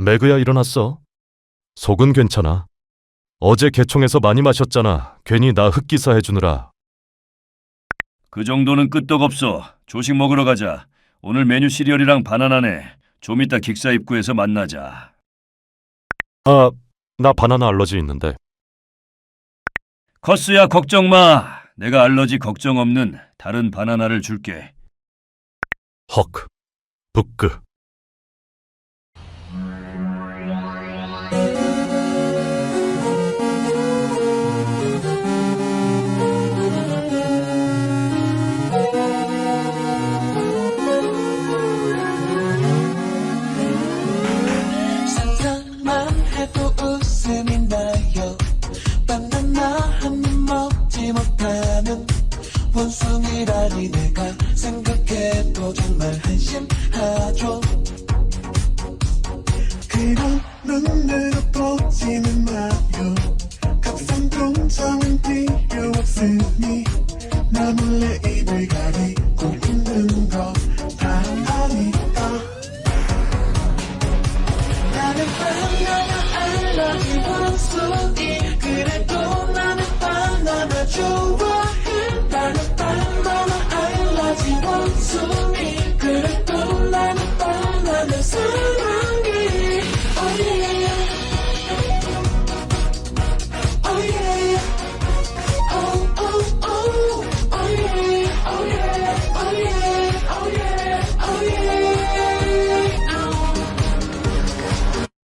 매그야 일어났어. 속은 괜찮아. 어제 개총에서 많이 마셨잖아. 괜히 나 흑기사 해주느라. 그 정도는 끄떡없어. 조식 먹으러 가자. 오늘 메뉴 시리얼이랑 바나나네. 좀 이따 기사 입구에서 만나자. 아, 나 바나나 알러지 있는데. 커스야 걱정 마. 내가 알러지 걱정 없는 다른 바나나를 줄게. 헉. 부끄. 원숭이라니 내가 생각해도 정말 한심하죠. 그런 눈으로 보지는 마요 값싼 동창은 필요 없으니 나 몰래 입을 가리고 있는 거다 아니까 나는 반가운 알러지 원숭이 Oley